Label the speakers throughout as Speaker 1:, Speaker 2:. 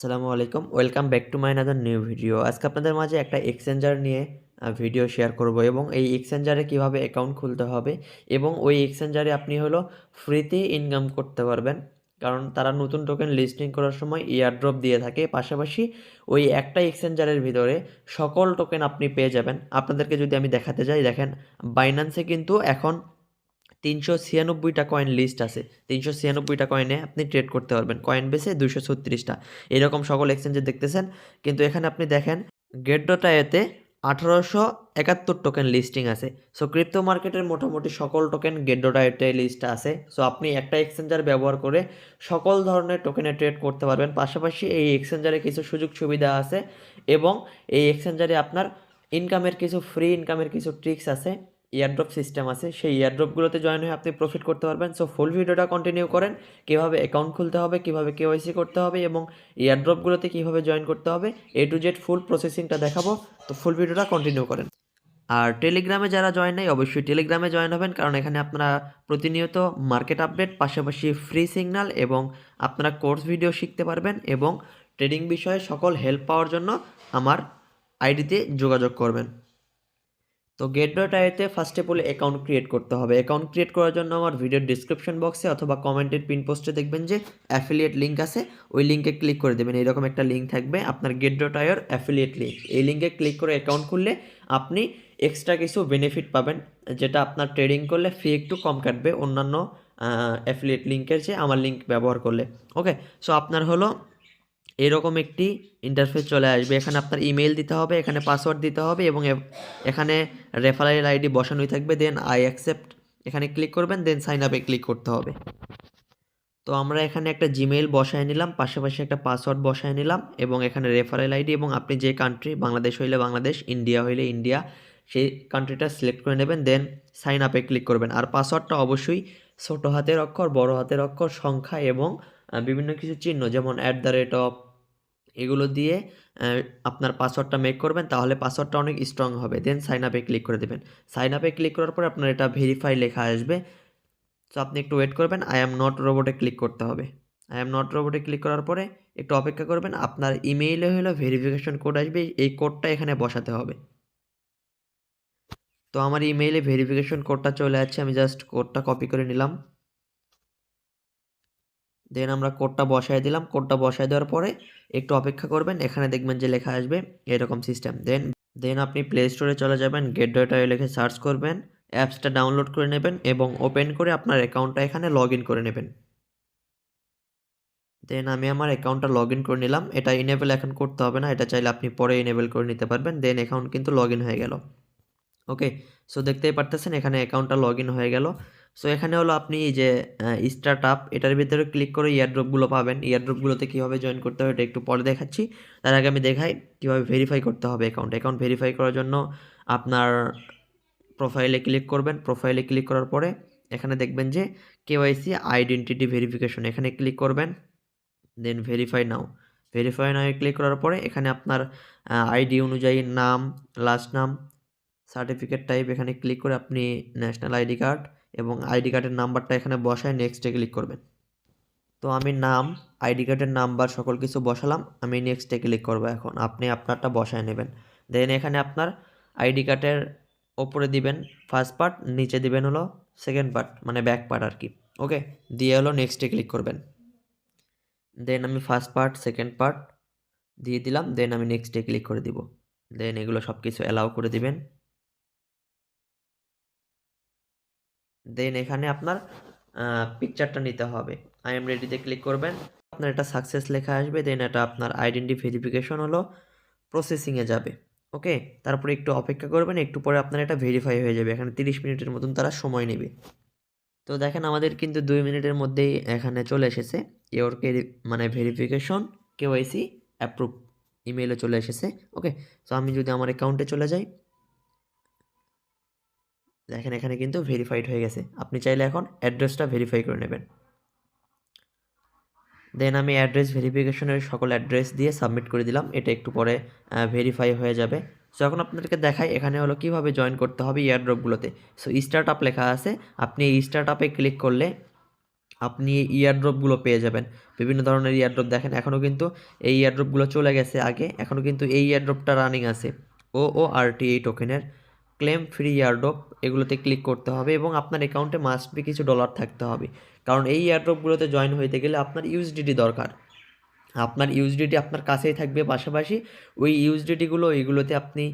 Speaker 1: আসসালামু আলাইকুম। Welcome back to my another new video আজকে আপনাদের মাঝে একটা এক্সচেঞ্জার নিয়ে ভিডিও শেয়ার করব এবং এই এক্সচেঞ্জারে কীভাবে অ্যাকাউন্ট খুলতে হবে এবং ওই এক্সচেঞ্জারে আপনি হলো ফ্রিতে ইনকাম করতে পারবেন। কারণ তারা নতুন টোকেন লিস্টিং করার সময় ইয়ারড্রপ দিয়ে থাকে। পাশাপাশি ওই একটা এক্সচেঞ্জারের ভিতরে সকল টোকেন আপনি পেয়ে যাবেন। আপনাদেরকে যদি আমি দেখাতে যাই, দেখেন বাইন্যান্সে কিন্তু এখন তিনশো ছিয়ানব্বইটা কয়েন লিস্ট আছে। তিনশো ছিয়ানব্বইটা কয়েনে আপনি ট্রেড করতে পারবেন। কয়েন বেসে দুশো ছত্রিশটা। এরকম সকল এক্সচেঞ্জে দেখতেছেন। কিন্তু এখানে আপনি দেখেন গেট ডটা এতে আঠারোশো একাত্তর টোকেন লিস্টিং আছে। সো ক্রিপ্টো মার্কেটের মোটামুটি সকল টোকেন গেট ডটা এতে লিস্ট আছে। সো আপনি একটা এক্সচেঞ্জার ব্যবহার করে সকল ধরনের টোকেনে ট্রেড করতে পারবেন। পাশাপাশি এই এক্সচেঞ্জারে কিছু সুযোগ সুবিধা আছে এবং এই এক্সচেঞ্জারে আপনার ইনকামের কিছু ফ্রি ইনকামের কিছু ট্রিক্স আছে। ইয়ারড্রপ সিস্টেম আছে, সেই ইয়ারড্রপগুলোতে জয়েন হয়ে আপনি প্রফিট করতে পারবেন। সো ফুল ভিডিওটা কন্টিনিউ করেন, কীভাবে অ্যাকাউন্ট খুলতে হবে, কীভাবে কেওয়াইসি করতে হবে এবং ইয়ারড্রপগুলোতে কীভাবে জয়েন করতে হবে। এ টু জেড ফুল প্রসেসিংটা দেখাবো, তো ফুল ভিডিওটা কন্টিনিউ করেন। আর টেলিগ্রামে যারা জয়েন নেই, অবশ্যই টেলিগ্রামে জয়েন হবেন, কারণ এখানে আপনারা প্রতিনিয়ত মার্কেট আপডেট পাশাপাশি ফ্রি সিগন্যাল এবং আপনারা কোর্স ভিডিও শিখতে পারবেন এবং ট্রেডিং বিষয়ে সকল হেল্প পাওয়ার জন্য আমার আইডিতে যোগাযোগ করবেন। তো গেট ডট আইতে ফার্স্ট অফ অ্যাকাউন্ট ক্রিয়েট করতে হবে। অ্যাকাউন্ট ক্রিয়েট করার জন্য আমার ভিডিওর ডিসক্রিপশন বক্সে অথবা কমেন্টের পিন পোস্টে দেখবেন যে অ্যাফিলিয়েট লিঙ্ক আছে, ওই লিঙ্কে ক্লিক করে দেবেন। এরকম একটা লিঙ্ক থাকবে আপনার গেট ডট আইয়ের অ্যাফিলিয়েট লিঙ্ক এই লিঙ্কে ক্লিক করে অ্যাকাউন্ট খুললে আপনি এক্সট্রা কিছু বেনিফিট পাবেন, যেটা আপনার ট্রেডিং করলে ফি একটু কম কাটবে অন্যান্য অ্যাফিলিয়েট লিঙ্কের চেয়ে আমার লিঙ্ক ব্যবহার করলে। ওকে সো আপনার হলো এরকম একটি ইন্টারফেস চলে আসবে। এখানে আপনার ইমেল দিতে হবে, এখানে পাসওয়ার্ড দিতে হবে এবং এখানে রেফারেল আইডি বসানোই থাকবে দেন আই অ্যাকসেপ্ট এখানে ক্লিক করবেন দেন সাইন আপে ক্লিক করতে হবে। তো আমরা এখানে একটা জিমেইল বসায় নিলাম, পাশাপাশি একটা পাসওয়ার্ড বসায় নিলাম এবং এখানে রেফারেল আইডি এবং আপনি যে কান্ট্রি বাংলাদেশ হইলে বাংলাদেশ ইন্ডিয়া হইলে ইন্ডিয়া সেই কান্ট্রিটা সিলেক্ট করে নেবেন দেন সাইন আপে ক্লিক করবেন। আর পাসওয়ার্ডটা অবশ্যই ছোটো হাতের অক্ষর, বড় হাতের অক্ষর, সংখ্যা এবং বিভিন্ন কিছু চিহ্ন, যেমন অ্যাট দ্য রেট অফ এগুলো দিয়ে আপনার পাসওয়ার্ডটা মেক করবেন, তাহলে পাসওয়ার্ডটা অনেক স্ট্রং হবে। দেন সাইন আপে ক্লিক করে দেবেন। সাইন আপে ক্লিক করার পর আপনার এটা ভেরিফাই লেখা আসবে। তো আপনি একটু ওয়েট করবেন। আই অ্যাম নট রোবটে ক্লিক করতে হবে। আই অ্যাম নট রোবটে ক্লিক করার পরে একটু অপেক্ষা করবেন। আপনার ইমেইলে হলো ভেরিফিকেশন কোড আসবে। এই কোডটা এখানে বসাতে হবে। তো আমার ইমেইলে ভেরিফিকেশন কোডটা চলে আসছে। আমি জাস্ট কোডটা কপি করে নিলাম। দেন আমরা কোডটা বসায় দিলাম। কোডটা বসায় দেওয়ার পরে একটু অপেক্ষা করবেন, এখানে দেখবেন যে লেখা আসবে এরকম সিস্টেম দেন দেন আপনি প্লে স্টোরে চলে যাবেন গেট ডটা লিখে সার্চ করবেন অ্যাপসটা ডাউনলোড করে নেবেন এবং ওপেন করে আপনার অ্যাকাউন্টটা এখানে লগ করে নেবেন। দেন আমি আমার অ্যাকাউন্টটা লগ করে নিলাম। এটা ইনেবল এখন করতে হবে না, এটা চাইলে আপনি পরে ইনেবল করে নিতে পারবেন। দেন অ্যাকাউন্ট কিন্তু লগ হয়ে গেল। ওকে সো দেখতেই পারতেছেন, এখানে অ্যাকাউন্টটা লগ হয়ে গেল। সো এখানে হলো আপনি যে স্টার্ট আপ এটার ভিতরে ক্লিক করে ইয়ারড্রপগুলো পাবেন। ইয়ারড্রপগুলোতে কীভাবে জয়েন করতে হবে, এটা একটু পরে দেখাচ্ছি। তার আগে আমি দেখাই কীভাবে ভেরিফাই করতে হবে অ্যাকাউন্ট অ্যাকাউন্ট ভেরিফাই করার জন্য আপনার প্রোফাইলে ক্লিক করবেন। প্রোফাইলে ক্লিক করার পরে এখানে দেখবেন যে কেওয়াইসি আইডেন্টিটি ভেরিফিকেশন এখানে ক্লিক করবেন। Then verify now verify now click করার পরে এখানে আপনার আইডি অনুযায়ী নাম লাস্ট নাম সার্টিফিকেট টাইপ এখানে ক্লিক করে আপনি ন্যাশনাল আইডি কার্ড এবং আইডি কার্ডের নাম্বারটা এখানে বসায় নেক্সটে ক্লিক করবেন। তো আমি নাম, আইডি কার্ডের নাম্বার সকল কিছু বসালাম, আমি নেক্সটে ক্লিক করব এখন। আপনি আপনারটা বসায় নেবেন। দেন এখানে আপনার আইডি কার্ডের ওপরে দিবেন ফার্স্ট পার্ট নিচে দিবেন হলো সেকেন্ড পার্ট মানে ব্যাক পার্ট আর কি। ওকে দিয়ে হলো নেক্সটে ক্লিক করবেন। দেন আমি ফার্স্ট পার্ট সেকেন্ড পার্ট দিয়ে দিলাম দেন আমি নেক্সটে ক্লিক করে দিব। দেন এগুলো সব কিছু অ্যালাউ করে দিবেন। দেন এখানে আপনার পিকচারটা নিতে হবে। আই এম রেডিতে ক্লিক করবেন। আপনার এটা সাকসেস লেখা আসবে দেন এটা আপনার আইডেন্টি ভেরিফিকেশন হলো প্রসেসিংয়ে যাবে। ওকে তারপরে একটু অপেক্ষা করবেন, একটু পরে আপনার এটা ভেরিফাই হয়ে যাবে। এখানে তিরিশ মিনিটের মতন তারা সময় নেবে। তো দেখেন আমাদের কিন্তু দুই মিনিটের মধ্যেই এখানে চলে এসেছে। ইওর কে মানে ভেরিফিকেশন কেওয়াইসি অ্যাপ্রুভ ইমেইলে চলে এসেছে। ওকে তো আমি যদি আমার অ্যাকাউন্টে চলে যাই দেখেন এখানে কিন্তু ভেরিফাইড হয়ে গেছে। আপনি চাইলে এখন অ্যাড্রেসটা ভেরিফাই করে নেবেন। দেন আমি অ্যাড্রেস ভেরিফিকেশনের সকল অ্যাড্রেস দিয়ে সাবমিট করে দিলাম। এটা একটু পরে ভেরিফাই হয়ে যাবে। সো এখন আপনাদেরকে দেখাই এখানে হলো কীভাবে জয়েন করতে হবে ইয়ারড্রপগুলোতে সো স্টার্ট আপ লেখা আছে। আপনি এই স্টার্ট আপে ক্লিক করলে আপনি ইয়ারড্রপগুলো পেয়ে যাবেন। বিভিন্ন ধরনের ইয়ারড্রপ দেখেন এখনও কিন্তু এই ইয়ারড্রপগুলো চলে গেছে আগে। এখনও কিন্তু এই ইয়ারড্রপটা রানিং আছে। ও ও আর টি এই টোকেনের ক্লেম ফ্রি ইয়ারড্রপ এগুলোতে ক্লিক করতে হবে এবং আপনার অ্যাকাউন্টে মাস্ট বি কিছু ডলার থাকতে হবে। কারণ এই ইয়ারড্রপগুলোতে জয়েন হইতে গেলে আপনার ইউএসডিটি দরকার। আপনার ইউএসডিটি আপনার কাছেই থাকবে। পাশাপাশি ওই ইউএসডিটিগুলো এইগুলোতে আপনি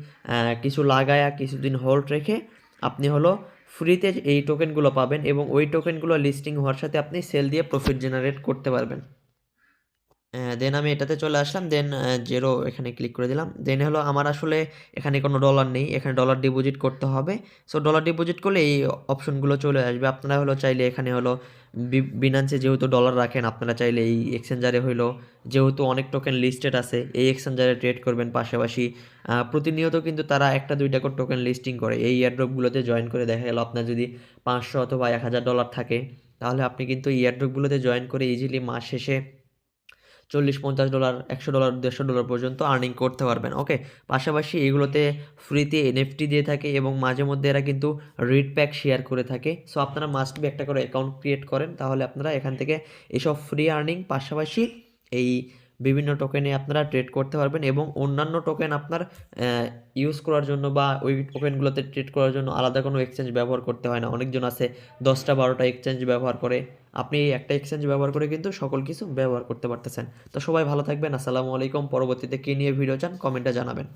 Speaker 1: কিছু লাগায়া কিছুদিন হোল্ড রেখে আপনি হলো ফ্রিতে এই টোকেনগুলো পাবেন এবং ওই টোকেনগুলো লিস্টিং হওয়ার সাথে আপনি সেল দিয়ে প্রফিট জেনারেট করতে পারবেন। দেন আমি এটাতে চলে আসলাম দেন জেরো এখানে ক্লিক করে দিলাম। দেন হলো আমার আসলে এখানে কোনো ডলার নেই, এখানে ডলার ডিপোজিট করতে হবে। সো ডলার ডিপোজিট করলে এই অপশনগুলো চলে আসবে। আপনারা হলো চাইলে এখানে হলো বিনান্সে যেহেতু ডলার রাখেন, আপনারা চাইলে এই এক্সচেঞ্জারে হইল, যেহেতু অনেক টোকেন লিস্টেড আছে, এই এক্সচেঞ্জারে ট্রেড করবেন পাশাপাশি। প্রতিনিয়ত কিন্তু তারা একটা দুইটা করে টোকেন লিস্টিং করে। এই এয়ারড্রপগুলোতে জয়েন করে দেখা গেল আপনার যদি পাঁচশো অথবা এক হাজার ডলার থাকে, তাহলে আপনি কিন্তু এই এয়ারড্রপগুলোতে জয়েন করে ইজিলি মাস শেষে চল্লিশ পঞ্চাশ ডলার একশো ডলার দেড়শো ডলার পর্যন্ত আর্নিং করতে পারবেন ওকে পাশাপাশি এগুলোতে ফ্রিতে এনএফটি দিয়ে থাকে এবং মাঝে মধ্যে এরা কিন্তু রিড প্যাক শেয়ার করে থাকে। সো আপনারা মাস্ট বি একটা করে অ্যাকাউন্ট ক্রিয়েট করেন, তাহলে আপনারা এখান থেকে এসব ফ্রি আর্নিং পাশাপাশি এই বিভিন্ন টোকেনে আপনারা ট্রেড করতে পারবেন এবং অন্যান্য টোকেন আপনার ইউজ করার জন্য বা ওই টোকেনগুলোতে ট্রেড করার জন্য আলাদা কোনো এক্সচেঞ্জ ব্যবহার করতে হয় না। অনেকজন আছে দশটা বারোটা এক্সচেঞ্জ ব্যবহার করে। আপনি এই একটা এক্সচেঞ্জ ব্যবহার করে কিন্তু সকল কিছু ব্যবহার করতে পারতেছেন। তো সবাই ভালো থাকবেন। আসসালামু আলাইকুম। পরবর্তীতে কী নিয়ে ভিডিও চান কমেন্টে জানাবেন।